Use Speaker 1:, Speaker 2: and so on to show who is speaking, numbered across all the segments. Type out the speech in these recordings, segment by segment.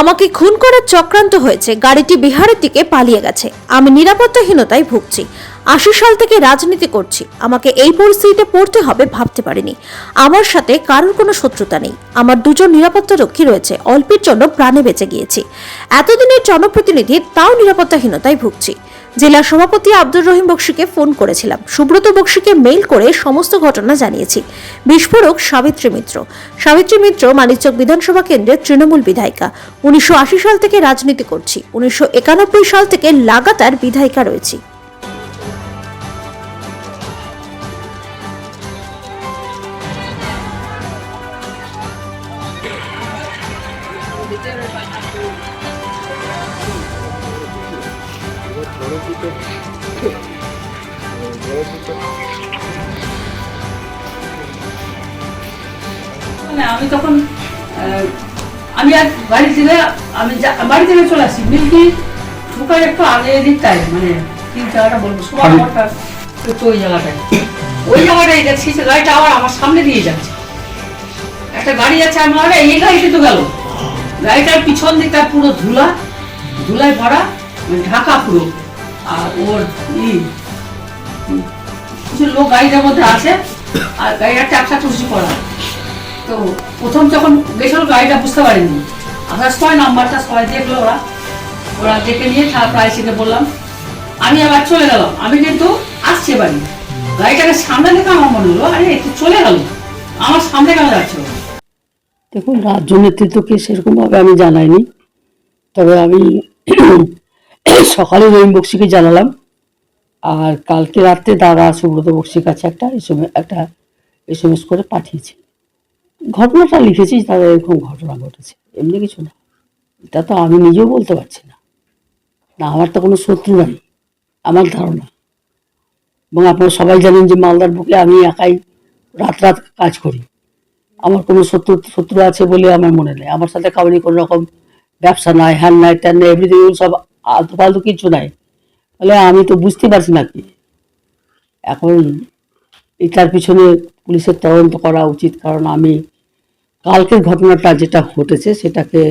Speaker 1: আমাকে খুন করার চক্রান্ত হয়েছে। গাড়িটি বিহারের দিকে পালিয়ে গেছে। আমি নিরাপত্তাহীনতায় ভুগছি। আশি সাল থেকে রাজনীতি করছি। আমাকে এই পরিস্থিতিতে পড়তে হবে ভাবতে পারিনি। আমার সাথে কারোর কোনো শত্রুতা নেই। আমার দুজন নিরাপত্তা রক্ষী রয়েছে। অল্পের জন্য প্রাণে বেঁচে গিয়েছি। এতদিনের জনপ্রতিনিধি তাও নিরাপত্তাহীনতায় ভুগছি। জেলা সভাপতি আব্দুর রহিম বক্সিকে ফোন করেছিলাম। সুব্রত বক্সিকে মেইল করে সমস্ত ঘটনা জানিয়েছি। বিস্ফোরক সাবিত্রী মিত্র। সাবিত্রী মিত্র মানিকচক বিধানসভা কেন্দ্রের তৃণমূল বিধায়িকা। উনিশশো আশি সাল থেকে রাজনীতি করছি। উনিশশো একানব্বই সাল থেকে লাগাতার বিধায়িকা রয়েছি।
Speaker 2: মানে আমি তখন আমি আর বাড়ি থেকে আমি বাড়ি থেকে চলে আসি মিল্কি ঢুকার একটু আগে দিকটাই মানে তিন জায়গাটা বলব সবার আমারটা ওই জায়গাটায়। ওই জায়গাটাই দেখছি সে গাড়িটা আবার আমার সামনে দিয়ে যাচ্ছে। একটা গাড়ি যাচ্ছে আমি এই গাড়িতে তো গেল। গাড়িটার পিছন দিকটা পুরো ধুলা ধুলায় ভরা মানে ঢাকা পুরো। আর ওর কিছু লোক গাড়িটার মধ্যে আছে, আর করা। তো প্রথম গাড়িটা বুঝতে পারিনি। আসার সময় নাম্বারটা দেখল ওরা। ওরা নিয়ে বললাম, আমি আবার চলে গেলাম। আমি কিন্তু আসছে বাড়ি গাড়িটাকে সামনে দেখে আমার মনে হলো, আরে একটু চলে গেল। আমার সামনে কেন যাচ্ছে?
Speaker 3: দেখুন, রাজ্য নেতৃত্বকে সেরকমভাবে আমি জানাইনি। তবে আমি সকালে রহিম বক্সিকে জানালাম, আর কালকে রাত্রে দাদা সুব্রত বক্সির কাছে একটা এসএমএস একটা এসএমএস করে পাঠিয়েছি। ঘটনাটা লিখেছি তাদের এরকম ঘটনা ঘটেছে। এমনি কিছু না। এটা তো আমি নিজেও বলতে পারছি না। না, আমার তো কোনো শত্রু নাই, আমার ধারণা। এবং আপনারা সবাই জানেন যে মালদার বুকে আমি একাই রাত রাত কাজ করি। আমার কোনো শত্রু শত্রু আছে বলে আমার মনে নেই। আমার সাথে কাউরি কোনো রকম ব্যবসা নাই, হ্যান নাই, ত্যান নাই এভরিথিং সব আলতু ফালতু কিছু নাই। তাহলে আমি তো বুঝতে পারছি না কি। এখন এটার পিছনে পুলিশের তদন্ত করা উচিত, কারণ আমি কালকের ঘটনাটা যেটা ঘটেছে সেটাকে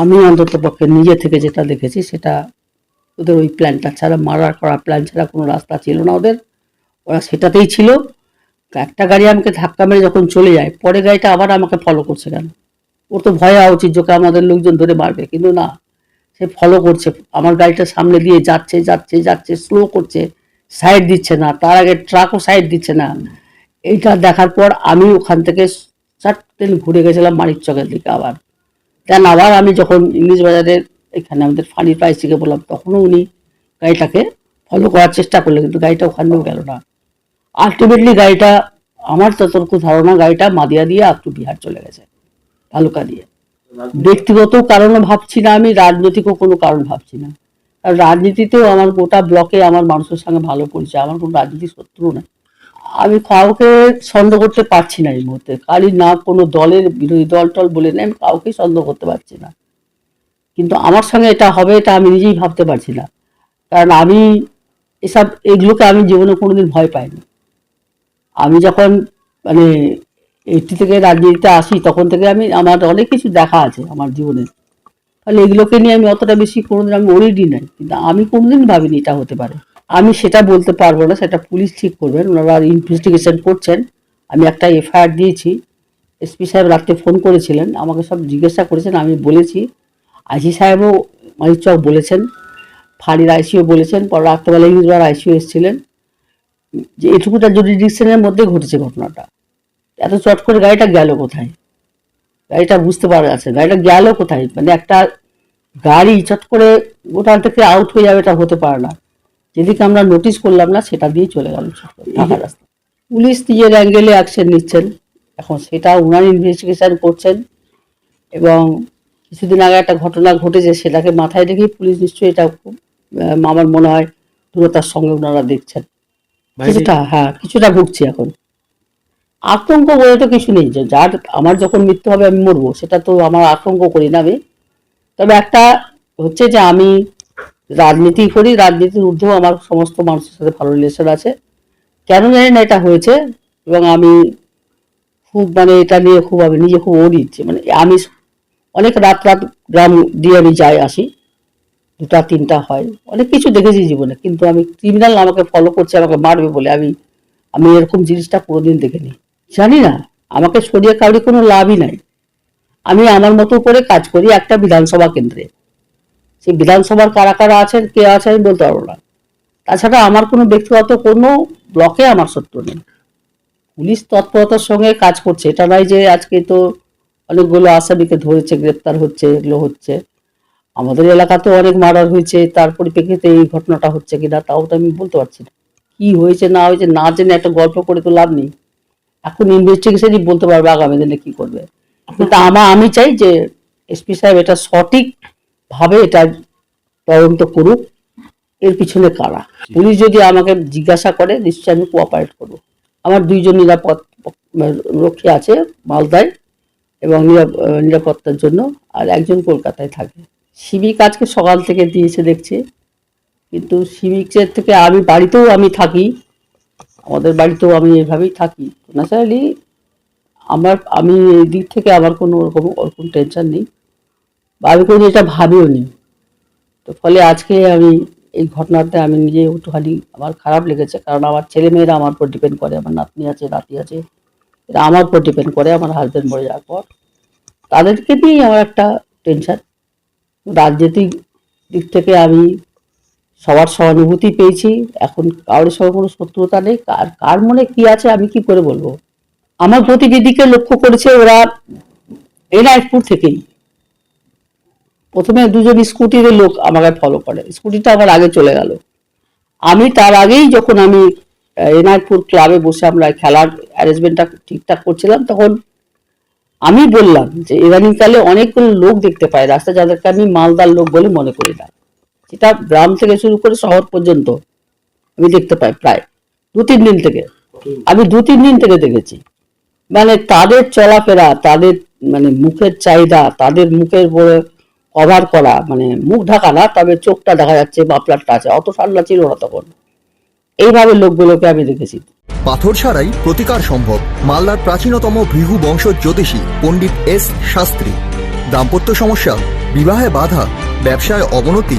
Speaker 3: আমি অন্তত পক্ষে নিজে থেকে যেটা দেখেছি সেটা ওদের ওই প্ল্যানটা ছাড়া, মারার করা প্ল্যান ছাড়া কোনো রাস্তা ছিল না ওদের। ওরা সেটাতেই ছিল। একটা গাড়ি আমাকে ধাক্কা মেরে যখন চলে যায়, পরে গাড়িটা আবার আমাকে ফলো করছে কেন? ওর তো ভয় হওয়া উচিত যোকে আমাদের লোকজন ধরে মারবে, কিন্তু না। সে ফলো করছে। আমার গাড়িটা সামনে দিয়ে যাচ্ছে যাচ্ছে যাচ্ছে স্লো করছে সাইড দিচ্ছে না। তার আগে ট্রাকও সাইড দিচ্ছে না। এইটা দেখার পর আমি ওখান থেকে চারটেন ঘুরে গেছিলাম মানিক চকের দিকে আবার। দেন আবার আমি যখন ইংলিশ বাজারের এখানে আমাদের ফানি প্রাইসিকে বললাম, তখনও উনি গাড়িটাকে ফলো করার চেষ্টা করলেন, কিন্তু গাড়িটা ওখানেও গেল না। আলটিমেটলি গাড়িটা, আমার যতটুকু ধারণা, গাড়িটা মাদিয়া দিয়ে একটু বিহার চলে গেছে, ভালুকা দিয়ে। ব্যক্তিগত কারণও ভাবছি না, আমি রাজনৈতিকও কোনো কারণ ভাবছি না। আর রাজনীতিতেও আমার গোটা ব্লকে আমার মানুষের সঙ্গে ভালো পরিচয়, আমার কোনো রাজনীতির শত্রু না আমি কাউকে সন্দেহ করতে পারছি না এই মুহূর্তে। খালি না কোনো দলের বিরোধী দল টল বলে না আমি কাউকেই সন্দেহ করতে পারছি না। কিন্তু আমার সঙ্গে এটা হবে, এটা আমি নিজেই ভাবতে পারছি না। কারণ আমি এসব, এগুলোকে আমি জীবনে কোনোদিন ভয় পাইনি। আমি যখন মানে এইটি থেকে রাজনীতিতে আসি, তখন থেকে আমি, আমার অনেক কিছু দেখা আছে আমার জীবনে। তাহলে এগুলোকে নিয়ে আমি অতটা বেশি কোনোদিন আমি ওরিডি নাই, কিন্তু আমি কোনোদিন ভাবিনি এটা হতে পারে। আমি সেটা বলতে পারব না, সেটা পুলিশ ঠিক করবেন, ওনারা ইনভেস্টিগেশন করছেন। আমি একটা এফআইআর দিয়েছি এসপি সাহেব রাত্রে ফোন করেছিলেন, আমাকে সব জিজ্ঞাসা করেছেন, আমি বলেছি। আইসি সাহেবও মানিকচক বলেছেন, ফাঁড়ির আইসিও বলেছেন, পর রাত্রেবেলা ইংরেজবার আইসিও এসেছিলেন। যে এটুকুটা জুডিডিকশনের মধ্যে ঘটেছে ঘটনাটা। এত চট করে গাড়িটা গেল কোথায়? গাড়িটা বুঝতে পারা যাচ্ছে গাড়িটা গেল কোথায়? মানে একটা গাড়ি চট করে গোটা থেকে আউট হয়ে যাবে এটা হতে পারে না। যেদিকে আমরা নোটিশ করলাম না সেটা দিয়ে চলে গেল রাস্তা। পুলিশ নিজের অ্যাঙ্গেলে অ্যাকশন নিচ্ছেন। এখন সেটা ওনার ইনভেস্টিগেশন করছেন এবং কিছুদিন আগে একটা ঘটনা ঘটেছে সেটাকে মাথায় রেখেই পুলিশ নিশ্চয়ই এটা খুব, আমার মনে হয় দূরতার সঙ্গে ওনারা দেখছেন। কিছুটা হ্যাঁ কিছুটা ভুগছি এখন। আতঙ্ক বলে তো কিছু নেই। যার আমার যখন মৃত্যু হবে, আমি মরবো। সেটা তো আমার আতঙ্ক করি না আমি। তবে একটা হচ্ছে যে আমি রাজনীতি করি। রাজনীতির ঊর্ধ্বেও আমার সমস্ত মানুষের সাথে ভালো রিলেশন আছে। কেন জানি না এটা হয়েছে। এবং আমি খুব মানে এটা নিয়ে খুব আমি নিজে খুব অরিচ্ছি মানে আমি অনেক রাত রাত গ্রাম দিয়ে আমি যাই আসি। দুটা, তিনটা হয়। অনেক কিছু দেখেছি জীবনে। কিন্তু আমি ক্রিমিনাল আমাকে ফলো করছে, আমাকে মারবে বলে আমি আমি এরকম জিনিসটা কোনোদিন দেখিনি। জানি না, আমাকে সরিয়ে কাউরি কোনো লাভই নাই। আমি আমার মতো করে কাজ করি একটা বিধানসভা কেন্দ্রে। সেই বিধানসভার কারা কারা আছেন, কে আছে আমি বলতে পারব না। তাছাড়া আমার কোনো ব্যক্তিগত কোনো ব্লকে আমার শত্রু নেই। পুলিশ তৎপরতার সঙ্গে কাজ করছে। এটা নয় যে আজকে তো অনেকগুলো আসামিকে ধরেছে, গ্রেপ্তার হচ্ছে, এগুলো হচ্ছে। আমাদের এলাকাতেও অনেক মার্ডার হয়েছে, তার পরিপ্রেক্ষিতে এই ঘটনাটা হচ্ছে কিনা, তাও তো আমি বলতে পারছি না। কি হয়েছে, না হয়েছে, না জেনে একটা গল্প করে তো লাভ নেই। এখন ইনভেস্টিগেশনই বলতে পারবে আগামী দিনে কি করবে। কিন্তু আমার আমি চাই যে এসপি সাহেব এটা সঠিক ভাবে এটা তদন্ত করুক, এর পিছনে কারা? পুলিশ যদি আমাকে জিজ্ঞাসা করে, নিশ্চয়ই আমি কোঅপারেট করব। আমার দুইজন নিরাপদ রক্ষী আছে মালদায় এবং নিরাপ- নিরাপত্তার জন্য, আর একজন কলকাতায় থাকে। সিভিক আজকে সকাল থেকে দিয়েছে দেখছি, কিন্তু সিভিকের থেকে আমি বাড়িতেও আমি থাকি আমাদের বাড়িতেও আমি এভাবেই থাকি। ন্যাচারালি আমার, আমি এই দিক থেকে আমার কোনো ওরকম ওরকম টেনশন নেই। বা আমি কোনো এটা ভাবিও নি তো ফলে আজকে আমি এই ঘটনাতে আমি নিজে একটুখানি আমার খারাপ লেগেছে। কারণ আমার ছেলে মেয়েরা আমার উপর ডিপেন্ড করে, আমার নাতনি আছে, নাতি আছে। এরা আমার উপর ডিপেন্ড করে, আমার হাজব্যান্ড মরে যাওয়ার পর। তাদেরকে নিয়েই আমার একটা টেনশন রাজনৈতিক দিক থেকে আমি সবার সহানুভূতি পেয়েছি। এখন কারোর সঙ্গে কোনো শত্রুতা নেই। কার কার মনে কি আছে আমি কি করে বলব? আমার গতিবিধিকে লক্ষ্য করেছে ওরা এনায়তপুর থেকেই। প্রথমে দুজন স্কুটির লোক আমাকে ফলো করে। স্কুটিটা আমার আগে চলে গেল। আমি তার আগেই যখন আমি আহ, এনায়তপুর ক্লাবে বসে আমরা খেলার অ্যারেঞ্জমেন্টটা ঠিকঠাক করছিলাম তখন আমি বললাম যে ইদানিংকালে অনেকগুলো লোক দেখতে পাই রাস্তা যাদেরকে আমি মালদার লোক বলে মনে করি না। সেটা গ্রাম থেকে শুরু করে শহর পর্যন্ত আমি দেখতে পাই প্রায়, দু তিন দিন থেকে। আমি দু তিন দিন থেকে দেখেছি। মানে তাদের চলাফেরা, তাদের মানে মুখের চাহিদা, তাদের মুখের কভার করা মানে মুখ ঢাকা না, তবে চোখটা দেখা যাচ্ছে মাপলারটা আছে, অত ঠান্ডা ছিল না তখন। এইভাবে লোকগুলোকে আমি দেখেছি।
Speaker 4: পাথর ছাড়াই প্রতিকার সম্ভব মালদার প্রাচীনতম ভৃহু বংশ জ্যোতিষী পণ্ডিত এস শাস্ত্রী। দাম্পত্য সমস্যা, বিবাহে বাধা, ব্যবসায় অবনতি